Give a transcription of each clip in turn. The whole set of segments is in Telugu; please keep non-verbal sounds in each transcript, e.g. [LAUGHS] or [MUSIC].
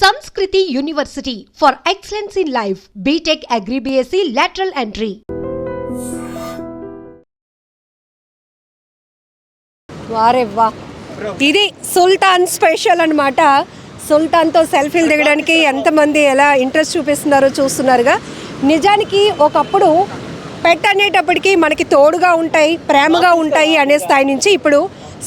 Samskruti university for excellence in life BTech Agri lateral entry వారే వా. ఇది సుల్తాన్ స్పెషల్ అనమాట సుల్తాన్తో సెల్ఫీలు దిగడానికి ఎంతమంది ఎలా ఇంట్రెస్ట్ చూపిస్తున్నారో చూస్తున్నారుగా. నిజానికి ఒకప్పుడు పెట్ అనేటప్పటికీ మనకి తోడుగా ఉంటాయి ప్రేమగా ఉంటాయి అనే స్థాయి నుంచి ఇప్పుడు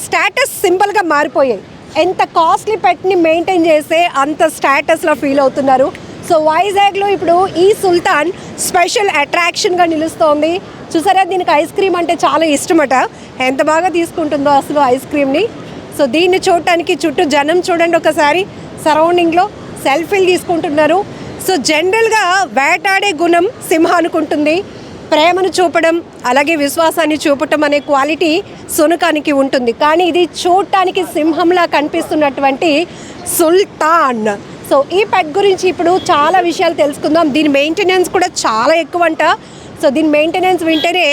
స్టేటస్ సింపుల్గా మారిపోయాయి. ఎంత కాస్ట్లీ పెట్ని మెయింటైన్ చేస్తే అంత స్టేటస్లో ఫీల్ అవుతున్నారు. సో వైజాగ్లో ఇప్పుడు ఈ సుల్తాన్ స్పెషల్ అట్రాక్షన్గా నిలుస్తోంది. చూసారా దీనికి ఐస్ క్రీమ్ అంటే చాలా ఇష్టమట. ఎంత బాగా తీసుకుంటుందో అసలు ఐస్ క్రీమ్ని సో దీన్ని చూడటానికి చుట్టూ జనం చూడండి ఒకసారి. సరౌండింగ్లో సెల్ఫీలు తీసుకుంటున్నారు. సో జనరల్గా వేటాడే గుణం సింహానికి ఉంటుంది ప్రేమను చూపడం అలాగే విశ్వాసాన్ని చూపటం అనే క్వాలిటీ సునకానికి ఉంటుంది. కానీ ఇది చూడటానికి సింహంలా కనిపిస్తున్నటువంటి సుల్తాన్. సో ఈ పెట్ గురించి ఇప్పుడు చాలా విషయాలు తెలుసుకుందాం. దీని మెయింటెనెన్స్ కూడా చాలా ఎక్కువ అంట సో దీని మెయింటెనెన్స్ వింటేనే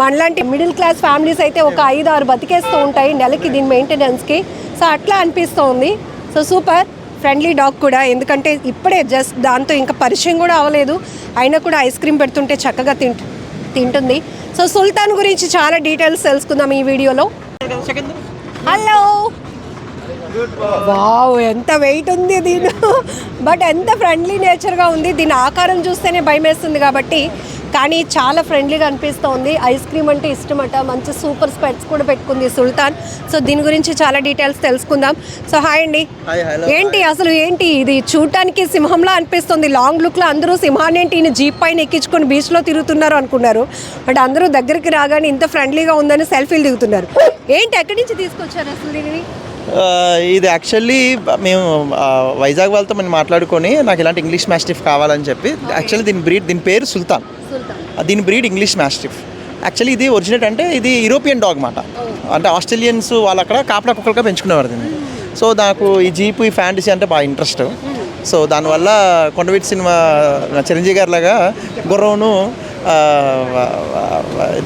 మనలాంటి మిడిల్ క్లాస్ ఫ్యామిలీస్ అయితే ఒక ఐదు ఆరు బతికేస్తూ ఉంటాయి నెలకి దీని మెయింటెనెన్స్కి. సో అట్లా అనిపిస్తుంది. So super. ఫ్రెండ్లీ డాగ్ కూడా. ఎందుకంటే ఇప్పుడే జస్ట్ దాంతో ఇంకా పరిచయం కూడా అవ్వలేదు. అయినా కూడా ఐస్ క్రీమ్ పెడుతుంటే చక్కగా తింట తింటుంది. సో సుల్తాన్ గురించి చాలా డీటెయిల్స్ తెలుసుకుందాం ఈ వీడియోలో. హలో. వావ్ ఎంత వెయిట్ ఉంది దీని. [LAUGHS] బట్ ఎంత ఫ్రెండ్లీ నేచర్గా ఉంది. దీని ఆకారం చూస్తేనే భయం వేస్తుంది కాబట్టి కానీ చాలా ఫ్రెండ్లీగా అనిపిస్తోంది. ఐస్ క్రీమ్ అంటే ఇష్టమట. మంచి సూపర్ స్పెట్స్ కూడా పెట్టుకుంది సుల్తాన్. సో దీని గురించి చాలా డీటెయిల్స్ తెలుసుకుందాం. సో హాయ్ అండి. ఏంటి అసలు ఏంటి ఇది? చూడటానికి సింహంలా అనిపిస్తుంది. లాంగ్ లుక్లో అందరూ సింహాన్ని ఏంటి ఈయన జీప్ పైన ఎక్కించుకొని బీచ్లో తిరుగుతున్నారు అనుకున్నారు. బట్ అందరూ దగ్గరికి రాగానే ఇంత ఫ్రెండ్లీగా ఉందని సెల్ఫీలు దిగుతున్నారు. ఏంటి ఎక్కడి నుంచి తీసుకొచ్చారు అసలు దీనిని? ఇది యాక్చువల్లీ మేము వైజాగ్ వాళ్ళతో మనం మాట్లాడుకొని నాకు ఇలాంటి ఇంగ్లీష్ మ్యాస్టిఫ్ కావాలని చెప్పి యాక్చువల్లీ దీని బ్రీడ్ దీని పేరు సుల్తాన్. దీని బ్రీడ్ ఇంగ్లీష్ మ్యాస్టిఫ్. యాక్చువల్లీ ఇది ఒరిజినేట్ అంటే ఇది యూరోపియన్ డాగ్ మాట. అంటే ఆస్ట్రేలియన్స్ వాళ్ళు అక్కడ కాపలా కుక్కలుగా పెంచుకునేవారు దీన్ని. సో నాకు ఈ జీపు ఈ ఫ్యాంటసీ అంటే బాగా ఇంట్రెస్ట్ సో దానివల్ల కొండవీటి సినిమా చిరంజీవి గారి లాగా గుర్రంను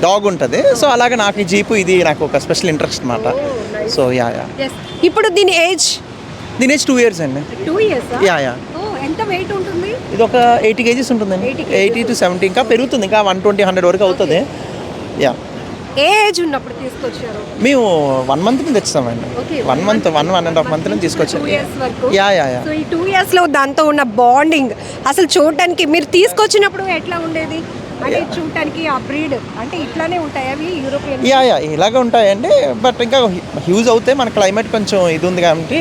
డాగ్ ఉంటుంది. సో అలాగే నాకు ఈ జీపు ఇది నాకు ఒక స్పెషల్ ఇంట్రెస్ట్ అనమాట సో యా యా ఇప్పుడు దీని ఏజ్ దీని ఏజ్ టూ ఇయర్స్ అండి. టూ ఇయర్స్ యా యా ఎంత వెయిట్ ఉంటుంది? ఇది ఒక ఎయిటీ కేజీస్ ఉంటుందండి. 80 kgs. ఎయిటీ టు సెవెంటీ ఇంకా పెరుగుతుంది ఇంకా వన్ ట్వంటీ హండ్రెడ్ వరకు అవుతుంది. యా ఏ ఏజ్ ఉన్నప్పుడు తీసుకొచ్చారు? మేము వన్ మంత్ నుంచి తెచ్చామండి one month one one and half month నుంచి వరకు. యా యా యా సో ఈ టూ ఇయర్స్లో దాంతో ఉన్న బాండింగ్ అసలు చూడటానికి మీరు తీసుకొచ్చినప్పుడు ఎట్లా ఉండేది? అంటే చూడటానికి ఆ బ్రీడ్ అంటే ఇట్లానే ఉంటాయి అవి యూరోపియన్ యా యా ఇలాగే ఉంటాయండి. బట్ ఇంకా హ్యూజ్ అవుతే మన క్లైమేట్ కొంచెం ఇది ఉంది కాబట్టి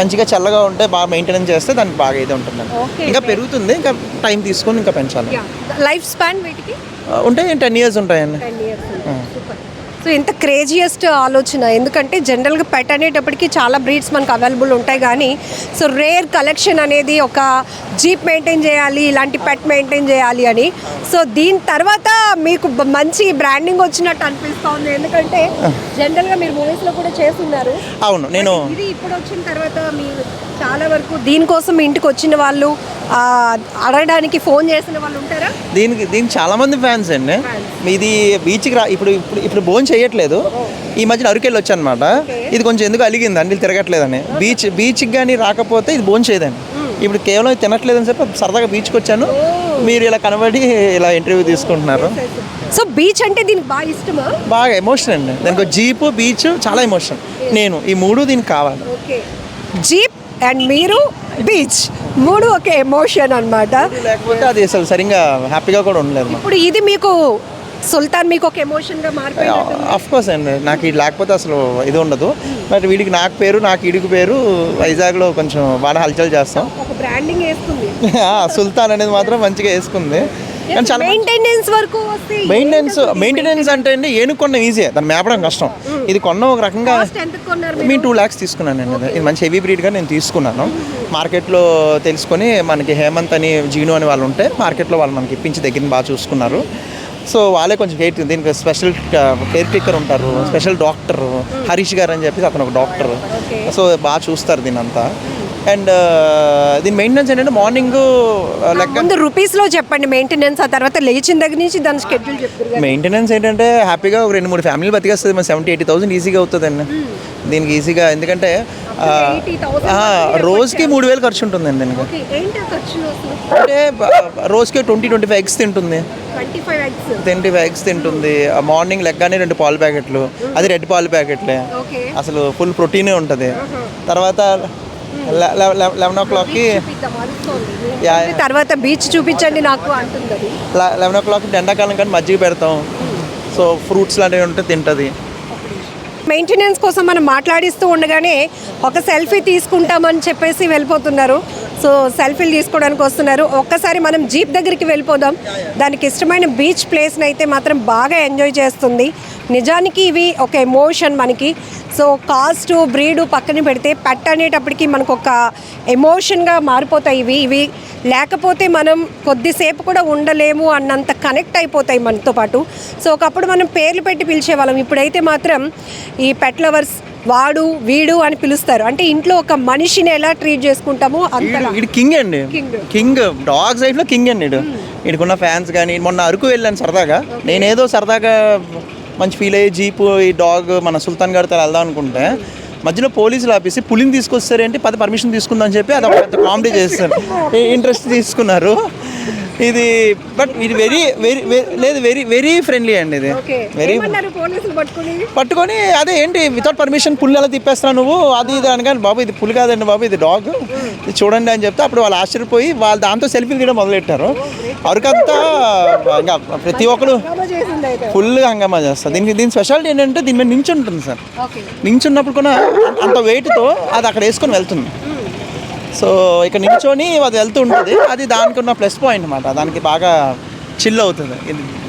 మంచిగా చల్లగా ఉంటే బాగా మెయింటెనెన్స్ చేస్తే దానికి బాగా ఇది ఉంటుందండి. Okay. ఇంకా పెరుగుతుంది ఇంకా టైం తీసుకొని ఇంకా పెంచాలి. లైఫ్ స్పాన్ వీటికి? ఉంటాయి టెన్ ఇయర్స్ ఉంటాయండి. Ten years. సూపర్ సో ఎంత క్రేజియస్ట్ ఆలోచన. ఎందుకంటే జనరల్గా పెట్ అనేటప్పటికి చాలా బ్రీడ్స్ మనకు అవైలబుల్ ఉంటాయి కానీ సో రేర్ కలెక్షన్ అనేది ఒక జీప్ మెయింటైన్ చేయాలి ఇలాంటి పెట్ మెయింటైన్ చేయాలి అని. సో దీని తర్వాత మీకు మంచి బ్రాండింగ్ వచ్చినట్టు అనిపిస్తోంది. ఎందుకంటే జనరల్గా మీరు మూవీస్లో కూడా చేస్తున్నారు. అవును నేను ఇది ఇప్పుడు వచ్చిన తర్వాత మీరు చాలా వరకు దీనికోసం ఇంటికి వచ్చిన వాళ్ళు అడగడానికి ఫోన్ చేసిన వాళ్ళు ఉంటారా? దీనికి దీనికి చాలా మంది ఫ్యాన్స్ అండి. మీది బీచ్కి రా ఇప్పుడు ఇప్పుడు ఇప్పుడు భోజనం చేయట్లేదు. ఈ మధ్యన అరకెళ్ళి వచ్చాను అనమాట ఇది కొంచెం ఎందుకు అలిగింది అండి? తిరగట్లేదని. బీచ్ బీచ్కి కానీ రాకపోతే ఇది భోజనం చేయదండి. ఇప్పుడు కేవలం ఇది తినట్లేదని చెప్పి సరదాగా బీచ్కి వచ్చాను. మీరు ఇలా కనబడి ఇలా ఇంటర్వ్యూ తీసుకుంటున్నారు. సో బీచ్ అంటే దీనికి బాగా ఇష్టమా? బాగా ఎమోషన్ అండి. దానికి జీపు బీచ్ చాలా ఎమోషన్ నేను ఈ మూడు దీనికి కావాలి. జీప్ అండ్ మీరు బీచ్ మూడు ఒక ఎమోషన్ అన్నమాట. లేకపోతే అది అసలు సరిగ్గా హ్యాపీగా కూడా ఉండలేదు. ఇప్పుడు ఇది మీకు సుల్తాన్ మీకు ఒక ఎమోషన్గా మారిపోయింది అఫ్ కోర్స్ అండి. నాకు ఇది లేకపోతే అసలు ఇది ఉండదు. బట్ వీడికి నాకు పేరు నాకు ఇడికి పేరు వైజాగ్లో కొంచెం బాగా హల్చల్ చేస్తాం. ఒక బ్రాండింగ్ వేస్తుంది [LAUGHS] ఆ, సుల్తాన్ అనేది మాత్రం మంచిగా వేసుకుంది. మెయింటెనెన్స్ వరకు మెయింటెనెన్స్ మెయింటెనెన్స్ అంటే అండి ఏనుగు కొన్న ఈజీ దాన్ని మేపడం కష్టం. ఇది కొన్న ఒక రకంగా మేము టూ ల్యాక్స్ తీసుకున్నానండి ఇది. ఇది మంచి హెవీ బ్రీడ్గా నేను తీసుకున్నాను. మార్కెట్లో తెలుసుకొని మనకి హేమంత్ అని జీను అని వాళ్ళు ఉంటే మార్కెట్లో వాళ్ళు మనకి ఇప్పించి దగ్గర బాగా చూసుకున్నారు. సో వాళ్ళే కొంచెం కేర్ దీనికి special care caretaker special doctor Harish గారు అని చెప్పేసి అతను ఒక డాక్టర్ సో బాగా చూస్తారు దీని అంతా అండ్ దీని మెయింటెనెన్స్ ఏంటంటే మార్నింగ్ లెక్క ముందు రూపీస్లో చెప్పండి మెయింటెనెన్స్ ఆ తర్వాత లేచిన దగ్గర నుంచి దాని షెడ్యూల్ చెప్తారు మెయింటెనెన్స్ ఏంటంటే హ్యాపీగా ఒక రెండు మూడు ఫ్యామిలీలు బతికేస్తుంది మన సెవెంటీ ఎయిటీ థౌసండ్ ఈజీగా అవుతుందండి. దీనికి ఈజీగా ఎందుకంటే ఆ, 80,000 ఆ, రోజుకి మూడు వేలు ఖర్చు ఉంటుందండి దీనికి. ఏంటి ఆ ఖర్చులు అంటే రోజుకి ట్వంటీ ట్వంటీ ఫైవ్ ఎగ్స్ తింటుంది ట్వంటీ ఫైవ్ ఎగ్స్ తింటుంది. ఆ మార్నింగ్ లెగ్గానే రెండు పాల ప్యాకెట్లు. అది రెడ్ పాల ప్యాకెట్లే. అసలు ఫుల్ ప్రోటీనే ఉంటుంది. తర్వాత లెవెన్ ఓ క్లాక్కి తర్వాత బీచ్ చూపించండి నాకు అంటుంది. లెవెన్ ఓ క్లాక్ ఎండాకాలం కానీ మజ్జిగ పెడతాం. సో ఫ్రూట్స్ లాంటివి ఉంటే తింటుంది. మెయింటెనెన్స్ కోసం మనం మాట్లాడిస్తూ ఉండగానే ఒక సెల్ఫీ తీసుకుంటామని చెప్పేసి వెళ్ళిపోతున్నారు. సో సెల్ఫీలు తీసుకోవడానికి వస్తున్నారు. ఒక్కసారి మనం జీప్ దగ్గరికి వెళ్ళిపోదాం. దానికి ఇష్టమైన బీచ్ ప్లేస్ని అయితే మాత్రం బాగా ఎంజాయ్ చేస్తుంది. నిజానికి ఇవి ఒక ఎమోషన్ మనకి. సో కాస్ట్ బ్రీడ్ పక్కన పెడితే పెట్ అనేటప్పటికి మనకు ఒక ఎమోషన్గా మారిపోతాయి ఇవి. ఇవి లేకపోతే మనం కొద్దిసేపు కూడా ఉండలేము అన్నంత కనెక్ట్ అయిపోతాయి మనతో పాటు. సో ఒకప్పుడు మనం పేర్లు పెట్టి పిలిచేవాళ్ళం. ఇప్పుడైతే మాత్రం ఈ పెట్ లవర్స్ వాడు వీడు అని పిలుస్తారు. అంటే ఇంట్లో ఒక మనిషిని ఎలా ట్రీట్ చేసుకుంటామో ఇది కింగ్ అండి. కింగ్ డాగ్ సైడ్లో కింగ్ అండి ఇడు ఇడుకున్న ఫ్యాన్స్ కానీ మొన్న అరకు వెళ్ళాను సరదాగా. నేనేదో సరదాగా మంచి ఫీల్ అయ్యి జీపు ఈ డాగ్ మన సుల్తాన్ గారితో వెళ్దాం అనుకుంటే మధ్యలో పోలీసులు ఆపేసి పులిని తీసుకొస్తారేంటి? పది పర్మిషన్ తీసుకుందాం అని చెప్పి అది ఒక పెద్ద కామెడీ చేస్తారు. ఇంట్రెస్ట్ తీసుకున్నారు. ఇది బట్ ఇది వెరీ వెరీ లేదు వెరీ వెరీ ఫ్రెండ్లీ అండి ఇది. వెరీ పట్టుకుని? అదే ఏంటి వితౌట్ పర్మిషన్ పుల్లు ఎలా తిప్పేస్తున్నావు నువ్వు? అది ఇది అనగానే బాబు ఇది పులి కాదండి బాబు ఇది డాగ్ ఇది చూడండి అని చెప్తే అప్పుడు వాళ్ళు ఆశ్చర్యపోయి వాళ్ళు దాంతో సెల్ఫీలు తీయడం మొదలెట్టారు. అరకంతా ఇంకా ప్రతి ఒక్కరు ఫుల్గా హంగామా చేస్తారు. దీనికి దీని స్పెషాలిటీ ఏంటంటే దీని మీద నించి ఉంటుంది సార్ నించున్నప్పుడు కూడా అంత వెయిట్తో అది అక్కడ వేసుకొని వెళ్తుంది. సో ఇక్కడ నించొని అది వెళ్తూ ఉంటుంది. అది దానికి ఉన్న ప్లస్ పాయింట్ అనమాట దానికి బాగా చిల్ అవుతుంది.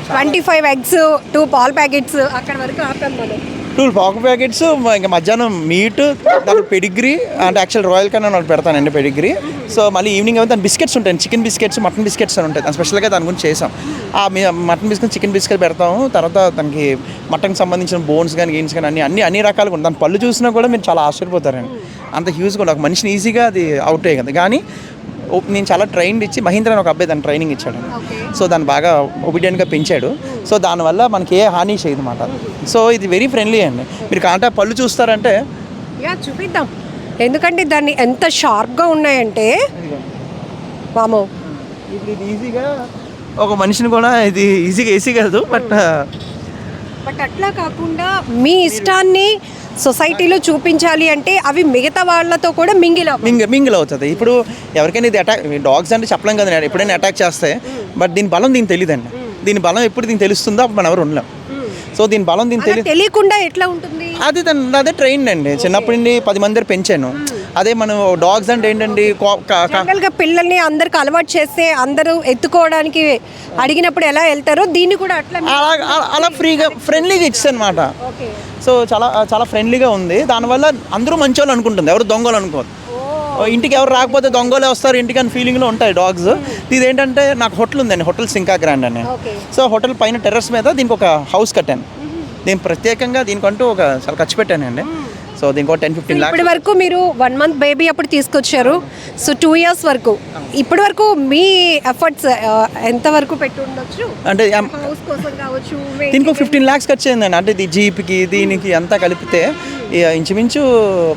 ట్వంటీ ఫైవ్ ఎగ్స్ టూ పాల్ ప్యాకెట్స్ అక్కడ వరకు ఆపాం మనం. టూ పాక్ ప్యాకెట్స్ ఇంకా మధ్యాహ్నం మీట్ దాని పెడిగ్రీ అంటే యాక్చువల్ రాయల్ కన్నా ఒకటి పెడతానండి పెడిగ్రీ. సో మళ్ళీ ఈవినింగ్ అయితే దాని బిస్కెట్స్ ఉంటాయి చికెన్ బిస్కెట్స్ మటన్ బిస్కెట్స్ అని ఉంటాయి. దాని స్పెషల్గా దాని గురించి చేసాం ఆ మటన్ బిస్కెట్ చికెన్ బిస్కెట్ పెడతాము. తర్వాత దానికి మటన్కి సంబంధించిన బోన్స్ కానీ గెయిన్స్ కానీ అన్ని అన్ని అన్ని రకాలుగా ఉంటాయి. దాని పళ్ళు చూసినా కూడా మీరు చాలా ఆశ్చర్యపోతారండి. అంత హ్యూజ్గా కూడా ఒక మనిషిని ఈజీగా అది అవుట్ అయ్యి కదా కానీ నేను చాలా ట్రైన్ ఇచ్చి మహీంద్ర అని ఒక అబ్బాయి దాన్ని ట్రైనింగ్ ఇచ్చాడు. సో దాన్ని బాగా ఒబిడియంట్గా పెంచాడు. సో దానివల్ల మనకి ఏ హాని చేయదు అనమాట సో ఇది వెరీ ఫ్రెండ్లీ అండి. మీరు కాంటా పళ్ళు చూస్తారంటే యా చూపిద్దాం. ఎందుకంటే దాన్ని ఎంత షార్ప్గా ఉన్నాయంటే వామో. ఇప్పుడు ఇది ఈజీగా ఒక మనిషిని కూడా ఇది ఈజీగా ఈజీ కాదు బట్ బట్ అట్లా కాకుండా మీ ఇష్టాన్ని సొసైటీలో చూపించాలి అంటే అవి మిగతా వాళ్ళతో కూడా మింగిల్. మింగ్ మింగిల్ అవుతుంది. ఇప్పుడు ఎవరికైనా ఇది అటాక్ డాగ్స్ అంటే చెప్పలేం కదండి ఎప్పుడైనా అటాక్ చేస్తే బట్ దీని బలం దీనికి తెలియదండి. దీని బలం ఎప్పుడు దీనికి తెలుస్తుందో అప్పుడు మనం ఎవరు ఉండలేం. సో దీని బలం దీనికి తెలియకుండా ఎట్లా ఉంటుంది? అది అదే ట్రైన్ అండి. చిన్నప్పటి నుండి పది మంది పెంచాను. అదే మనం డాగ్స్ అంటే ఏంటండి? జనరల్గా పిల్లల్ని అందరికి అలవాటు చేస్తే అందరూ ఎత్తుకోవడానికి అడిగినప్పుడు ఎలా వెళ్తారో దీన్ని కూడా అట్లా అలా ఫ్రీగా ఫ్రెండ్లీగా ఇచ్చాను అనమాట సో చాలా చాలా ఫ్రెండ్లీగా ఉంది. దానివల్ల అందరూ మంచి వాళ్ళు అనుకుంటుంది. ఎవరు దొంగలు అనుకోరు ఇంటికి ఎవరు రాకపోతే దొంగలే వస్తారు. ఇంటికి అని ఫీలింగ్లో ఉంటాయి డాగ్స్ ఇది ఏంటంటే నాకు హోటల్ ఉందండి. హోటల్ సింకా గ్రాండ్ అని సో హోటల్ పైన టెర్రస్ మీద దీనికి ఒక హౌస్ కట్టాను. నేను ప్రత్యేకంగా దీనికంటూ ఒక చాలా ఖర్చు పెట్టానండి. సో దీనికి టెన్ ఫిఫ్టీన్ ల్యాక్స్ ఇప్పటి వరకు మీరు వన్ మంత్ బేబీ అప్పుడు తీసుకొచ్చారు. సో టూ ఇయర్స్ వరకు. ఇప్పటి వరకు మీ ఎఫర్ట్స్ ఎంత వరకు పెట్టి ఉండొచ్చు? అంటే ఎం- హౌస్ కోసం కావచ్చు దీనికి ఫిఫ్టీన్ ల్యాక్స్ ఖర్చు అయిందండి అంటే ఇది జీప్కి దీనికి అంతా కలిపితే ఇక ఇంచుమించు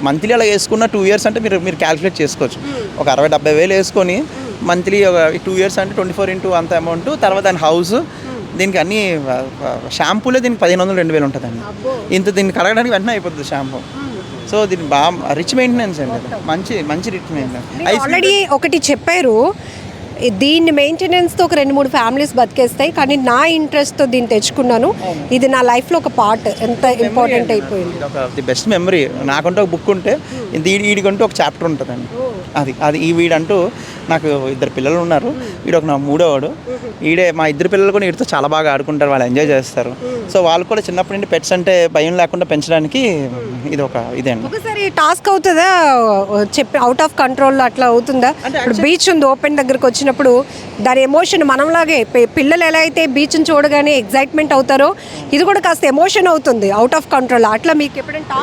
మంత్లీ అలా వేసుకున్న టూ ఇయర్స్ అంటే మీరు మీరు క్యాలిక్యులేట్ చేసుకోవచ్చు. ఒక అరవై డెబ్బై వేలు వేసుకొని మంత్లీ ఒక టూ ఇయర్స్ అంటే ట్వంటీ ఫోర్ ఇంటూ అంత అమౌంట్ తర్వాత దాని హౌస్ దీనికి అన్ని షాంపూలే దీనికి పదిహేను వందలు రెండు వేలు ఉంటుందండి. ఇంత దీన్ని కడగడానికి వెంటనే అయిపోతుంది షాంపూ సో దీని బాగా రిచ్ మెయింటెనెన్స్ అండి. మంచి మంచి రిచ్ మెయింటెనెన్స్ ఆల్రెడీ ఒకటి చెప్పారు దీన్ని మెయింటెనెన్స్తో ఒక రెండు మూడు ఫ్యామిలీస్ బతికేస్తాయి. కానీ నా ఇంట్రెస్ట్తో దీన్ని తెచ్చుకున్నాను. ఇది నా లైఫ్లో ఒక పార్ట్. ఎంత ఇంపార్టెంట్ అయిపోయింది. The best memory. నాకంటూ ఒక బుక్ ఉంటే వీడికంటూ ఒక చాప్టర్ ఉంటుందండి. అది అది ఈ వీడంటూ నాకు ఇద్దరు పిల్లలు ఉన్నారు. వీడు ఒక నా మూడోవాడు. ఈడే మా ఇద్దరు పిల్లలు కూడా వీడితో చాలా బాగా ఆడుకుంటారు. వాళ్ళు ఎంజాయ్ చేస్తారు. సో వాళ్ళు కూడా చిన్నప్పటి నుండి పెట్స్ అంటే భయం లేకుండా పెంచడానికి ఇది ఒక ఇదండి. ఒకసారి టాస్క్ అవుతుందా? చెప్పి అవుట్ ఆఫ్ కంట్రోల్ అట్లా అవుతుందా? ఇప్పుడు బీచ్ ఉంది ఓపెన్ దగ్గరకు వచ్చినప్పుడు దాని ఎమోషన్ మనంలాగే పిల్లలు ఎలా అయితే బీచ్ని చూడగానే ఎగ్జైట్మెంట్ అవుతారో ఇది కూడా కాస్త ఎమోషన్ అవుతుంది అవుట్ ఆఫ్ కంట్రోల్ అట్లా మీకు ఎప్పుడైనా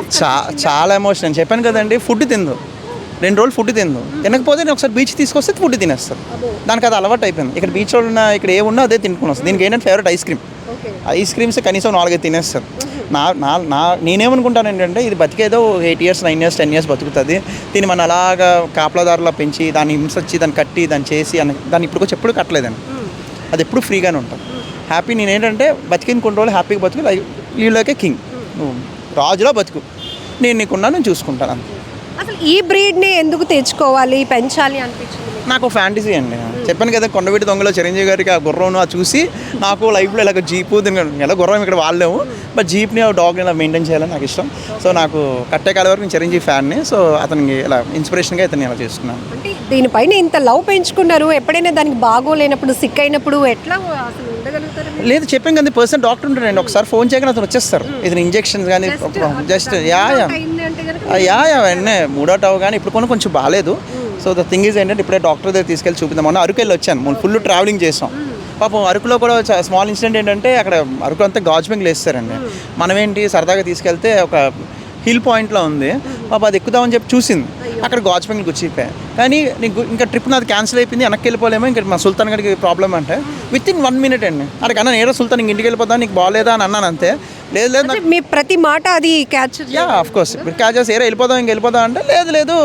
చాలా ఎమోషన్ చెప్పాను కదండి ఫుడ్ తిందు. రెండు రోజులు ఫుడ్ తిందు. తినకపోతే నేను ఒకసారి బీచ్ తీసుకొస్తే ఫుడ్ తినేస్తారు. దానికి అది అలవాటు అయిపోయింది. ఇక్కడ బీచ్ ఉన్న ఇక్కడ ఏ ఉన్నా అదే తినుకుని వస్తుంది. దీనికి ఏంటంటే favourite ice cream ice creams కనీసం నాలుగైదు తినేస్తారు. నా నా నా నేనేమనుకుంటాను ఏంటంటే ఇది బతికేదో eight years nine years ten years బతుకుతుంది. దీన్ని మనం అలాగా కాపలాదారులా పెంచి దాన్ని హింసొచ్చి దాన్ని కట్టి దాన్ని చేసి అని దాన్ని ఇప్పుడు ఎప్పుడు కట్టలేదండి. అది ఎప్పుడు ఫ్రీగానే ఉంటాం. హ్యాపీ నేను ఏంటంటే బతికిన కొన్ని రోజులు హ్యాపీగా బతుకు like you like a king. నువ్వు రాజులా బతుకు. నేను నీకున్నా నేను చూసుకుంటాను అంతే. అసలు ఈ బ్రీడ్ని ఎందుకు తెచ్చుకోవాలి పెంచాలి అనిపించింది? నాకు ఫ్యాంటసీ అండి. చెప్పాను కదా కొండవీటి దొంగలో చిరంజీవి గారికి ఆ గుర్రం ఆ చూసి నాకు లైఫ్లో ఇలాగ జీపు ఎలా గుర్రం ఇక్కడ వాళ్ళేము బట్ జీప్ని ఆ డాగ్ని ఇలా మెయింటైన్ చేయాలని నాకు ఇష్టం. సో నాకు కట్టే కాల వరకు నేను చిరంజీవి ఫ్యాన్ని సో అతనికి ఇలా ఇన్స్పిరేషన్గా ఇతను ఇలా చేసుకున్నాను అంటే దీనిపైన ఇంత లవ్ పెంచుకున్నారు ఎప్పుడైనా దానికి బాగోలేనప్పుడు సిక్ అయినప్పుడు ఎట్లా అసలు ఉండగలుగుతారు? లేదు చెప్పాను కదా పర్సన్ డాక్టర్ ఉంటాడండి. ఒకసారి ఫోన్ చేయగానే అతను వచ్చేస్తారు. ఇది ఇంజెక్షన్స్ కానీ జస్ట్ యా యా. యా వెంటనే మూడో టవ్ కానీ ఇప్పుడు కొన్ని కొంచెం బాగాలేదు సో ద థింగ్ ఈజ్ ఏంటంటే ఇప్పుడే డాక్టర్ దగ్గర తీసుకెళ్ళి చూపిద్దాం. మొన్న అరకు వెళ్ళి వచ్చాను. ఫుల్ ట్రావెలింగ్ చేసాం. పాపం అరకులో కూడా స్మాల్ ఇన్సిడెంట్ ఏంటంటే అక్కడ అరకు అంతా గాజ్ బెంగ్లు వేస్తారండి. మనం ఏంటి సరదాగా తీసుకెళ్తే ఒక హిల్ పాయింట్లో ఉంది. పాప అది ఎక్కుదామని చెప్పి చూసింది. అక్కడ గాజ్ బెంగ్లు గుచ్చిపోయాయి కానీ నీకు ఇంకా ట్రిప్ నాది క్యాన్సిల్ అయిపోయింది వెనక్కి వెళ్ళిపోలేమో ఇంకా మా సుల్తాన్ గడికి ప్రాబ్లం అంటే. విత్ ఇన్ వన్ మినిట్ అండి. అక్కడ అన్న నేరో సుల్తాన్ ఇంక ఇంటికి వెళ్ళిపోతా నీకు బాగాలేదా అని అన్నాను అంతే. లేదు లేదు మీ ప్రతి మాట అది catch yeah of course catch చేసి ఏరా వెళ్ళిపోదాం ఇంక వెళ్ళిపోదాం అంటే లేదు లేదు.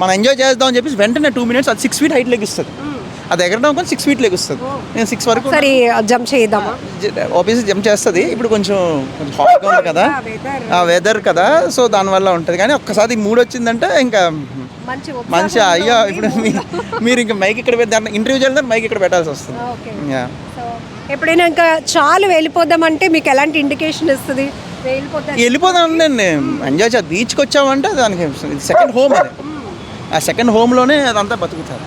మనం ఎంజాయ్ చేద్దాం అని చెప్పేసి వెంటనే టూ మినిట్స్ అది సిక్స్ ఫీట్ హైట్ లెగిస్తుంది అది ఎగరడం కొంచెం సిక్స్ ఫీట్ లెగుస్తుంది. నేను సిక్స్ వరకు ఒకసారి జంప్ చేద్దామా ఆఫీస్ జంప్ చేస్తుంది. ఇప్పుడు కొంచెం కొంచెం హాట్గా ఉంది కదా. ఆ వెదర్ కదా. సో దానివల్ల ఉంటుంది. కానీ ఒక్కసారి మూడు వచ్చిందంటే ఇంకా మంచి అయ్యో ఇప్పుడు [LAUGHS] మీరు ఇంకా మైక్ ఇక్కడ పెట్టి ఇంటర్వ్యూ చేయాలంటే మైక్ ఇక్కడ పెట్టాల్సి వస్తుంది. ఎప్పుడైనా ఇంకా చాలు వెళ్ళిపోదామంటే మీకు ఎలాంటి ఇండికేషన్ ఇస్తుంది? వెళ్ళిపోదాం అండి ఎంజాయ్ చేయాలి బీచ్కి వచ్చామంటే దానికి సెకండ్ హోమ్ అది. ఆ సెకండ్ హోమ్లోనే అదంతా బతుకుతారు.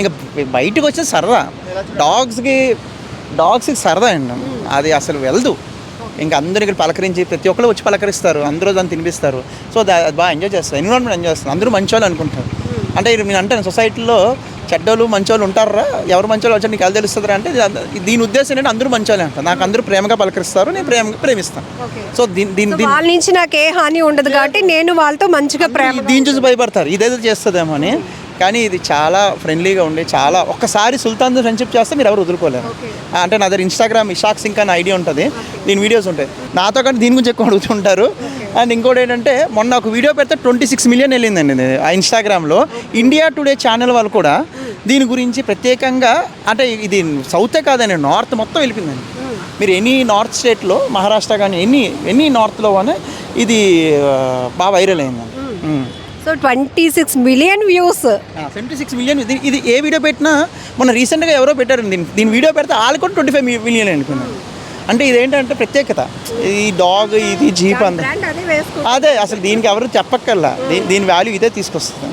ఇంకా బయటకు వచ్చే సరదా. డాగ్స్కి డాగ్స్కి సరదా అండి. అది అసలు వెళ్దు. ఇంకా అందరూ ఇక్కడ పలకరించి ప్రతి ఒక్కరు వచ్చి పలకరిస్తారు. అందరూ దాన్ని తినిపిస్తారు. సో దా అది బాగా ఎంజాయ్ చేస్తారు. ఎన్విరాన్మెంట్ ఎంజాయ్ చేస్తారు. అందరూ మంచోళ్ళు అనుకుంటారు. అంటే నేను అంటాను సొసైటీలో చెడ్డోళ్ళు మంచోళ్ళు ఉంటారా ఎవరు మంచోళ్ళు వచ్చి నీకు ఎలా తెలుస్తుందా అంటే దీని ఉద్దేశం ఏంటంటే అందరూ మంచోళ్ళే అంటారు నాకు అందరూ ప్రేమగా పలకరిస్తారు నేను ప్రేమగా ప్రేమిస్తాను. సో దీని దీని దీని వాళ్ళ నుంచి నాకు ఏ హాని ఉండదు కాబట్టి నేను వాళ్ళతో మంచిగా ప్రేమ దీని చూసి భయపడతారు. ఇదేదో చేస్తుందేమో అని. కానీ ఇది చాలా ఫ్రెండ్లీగా ఉండి చాలా ఒక్కసారి సుల్తాన్తో ఫ్రెండ్షిప్ చేస్తే మీరు ఎవరు వదులుకోలేరు. అంటే నా దగ్గర ఇన్స్టాగ్రామ్ ఇషాక్ సింక్ అనే ఐడియా ఉంటుంది. దీని వీడియోస్ ఉంటాయి. నాతో కానీ దీని గురించి ఎక్కువ అడుగుతుంటారు. అండ్ ఇంకోటి ఏంటంటే మొన్న ఒక వీడియో పెడితే ట్వంటీ సిక్స్ మిలియన్ వెళ్ళిందండి ఆ ఇన్స్టాగ్రామ్లో ఇండియా టుడే ఛానల్ వాళ్ళు కూడా దీని గురించి ప్రత్యేకంగా అంటే ఇది సౌతే కాదండి నార్త్ మొత్తం వెళ్ళిపోయిందండి. మీరు ఎనీ నార్త్ స్టేట్లో మహారాష్ట్ర కానీ ఎనీ ఎనీ నార్త్లో కానీ ఇది బాగా వైరల్ అయిందండి. So twenty six million views. Seventy six million ఇది ఏ వీడియో పెట్టినా మొన్న రీసెంట్గా ఎవరో పెట్టారు దీని దీని వీడియో పెడితే వాళ్ళు కూడా ట్వంటీ ఫైవ్ మిలియన్ అనుకున్నారు. అంటే ఇదేంటంటే ప్రత్యేకత. ఈ డాగ్ ఇది జీప్ బ్రాండ్ అదే అసలు దీనికి ఎవరు చెప్పక్కర్లా. దీని వాల్యూ ఇదే తీసుకొస్తుంది.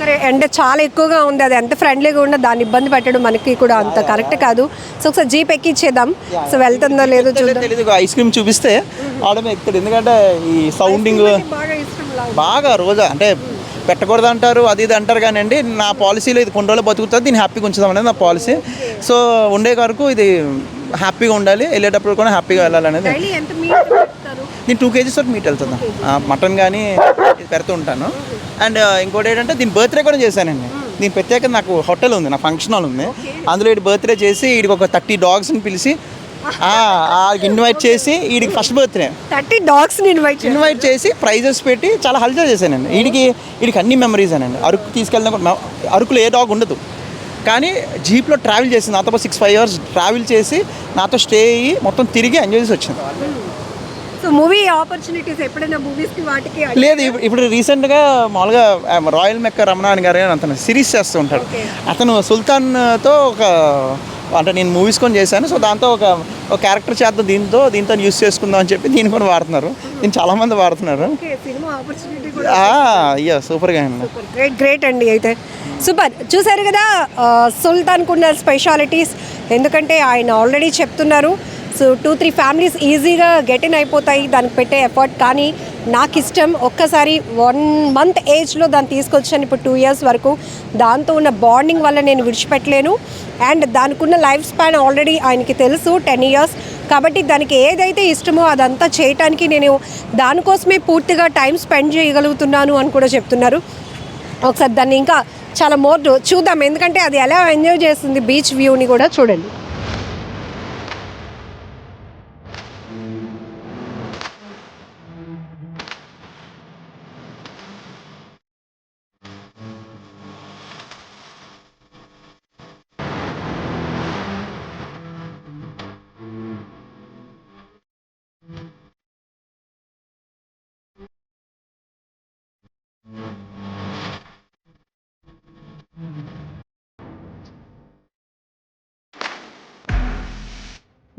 సరే అంటే చాలా ఎక్కువగా ఉంది. అది ఎంత ఫ్రెండ్లీగా ఉందో దాన్ని ఇబ్బంది పెట్టడం మనకి కూడా అంత కరెక్ట్ కాదు. సో ఒకసారి జీప్ ఎక్కిచ్చేద్దాం. సో వెళ్తుందో లేదో చూద్దాం. ఐస్ క్రీమ్ చూపిస్తే ఆడమే ఎక్కుతాడు. ఎందుకంటే ఈ సౌండింగ్ బాగా రోజా అంటే పెట్టకూడదు అంటారు అది ఇది అంటారు కానీ అండి నా పాలసీలో ఇది కొన్ని రోజులు బతుకుతుంది దీన్ని హ్యాపీగా ఉంచుదాం అనేది నా పాలసీ సో ఉండే వరకు ఇది హ్యాపీగా ఉండాలి వెళ్ళేటప్పుడు కూడా హ్యాపీగా వెళ్ళాలనేది. నేను టూ కేజీస్ వరకు మీట్ వెళ్తుంది? మటన్ కానీ పెడుతూ ఉంటాను. అండ్ ఇంకోటి ఏంటంటే దీని బర్త్డే కూడా చేశానండి. దీని ప్రత్యేకత నాకు హోటల్ ఉంది నా ఫంక్షన్ హాల్ ఉంది అందులో వీడి బర్త్డే చేసి వీడికి ఒక థర్టీ డాగ్స్ని పిలిచి ఇన్వైట్ చేసి వీడికి first birthday thirty dogs invite invite చేసి ప్రైజెస్ పెట్టి చాలా హల్చల్ చేశానండి. వీడికి వీడికి అన్ని మెమరీస్ అనండి. అరకు తీసుకెళ్ళిన అరకులో ఏ డాగ్ ఉండదు. కానీ జీప్లో ట్రావెల్ చేసింది నాతో సిక్స్ ఫైవ్ అవర్స్ ట్రావెల్ చేసి నాతో స్టే అయ్యి మొత్తం తిరిగి ఎంజాయ్ చేసి వచ్చింది. సో మూవీ ఆపర్చునిటీస్ ఎప్పుడైనా మూవీస్కి వాటికి లేదు ఇప్పుడు రీసెంట్గా మామూలుగా రాయల్ మెక్క రమణాన్ గారు అని అతను సిరీస్ చేస్తూ ఉంటాడు. అతను సుల్తాన్తో ఒక అంటే నేను మూవీస్ కొని చేశాను సో దాంతో ఒక ఒక క్యారెక్టర్ చేద్దాం దీంతో దీంతో యూస్ చేసుకుందాం అని చెప్పి దీన్ని కూడా వాడుతున్నారు. దీన్ని చాలామంది వాడుతున్నారు. సినిమా ఆపర్చునిటీ అయ్యా సూపర్గా అండి గ్రేట్ గ్రేట్ అండి అయితే. సూపర్ చూసారు కదా ఆ, సుల్తాన్కు ఉన్న స్పెషాలిటీస్ ఎందుకంటే ఆయన ఆల్రెడీ చెప్తున్నారు. సో టూ త్రీ ఫ్యామిలీస్ ఈజీగా గెట్ ఇన్ అయిపోతాయి దానికి పెట్టే ఎఫర్ట్ కానీ నాకు ఇష్టం ఒక్కసారి వన్ మంత్ ఏజ్లో దాన్ని తీసుకొచ్చాను ఇప్పుడు టూ ఇయర్స్ వరకు. దాంతో ఉన్న బాండింగ్ వల్ల నేను విడిచిపెట్టలేను. అండ్ దానికి ఉన్న లైఫ్ స్పాన్ ఆల్రెడీ ఆయనకి తెలుసు టెన్ ఇయర్స్ కాబట్టి దానికి ఏదైతే ఇష్టమో అదంతా చేయటానికి నేను దానికోసమే పూర్తిగా టైం స్పెండ్ చేయగలుగుతున్నాను అని కూడా చెప్తున్నారు. ఒకసారి దాన్ని ఇంకా చాలా మోర్ చూద్దాం. ఎందుకంటే అది ఎలా ఎంజాయ్ చేస్తుంది బీచ్ వ్యూని కూడా చూడండి.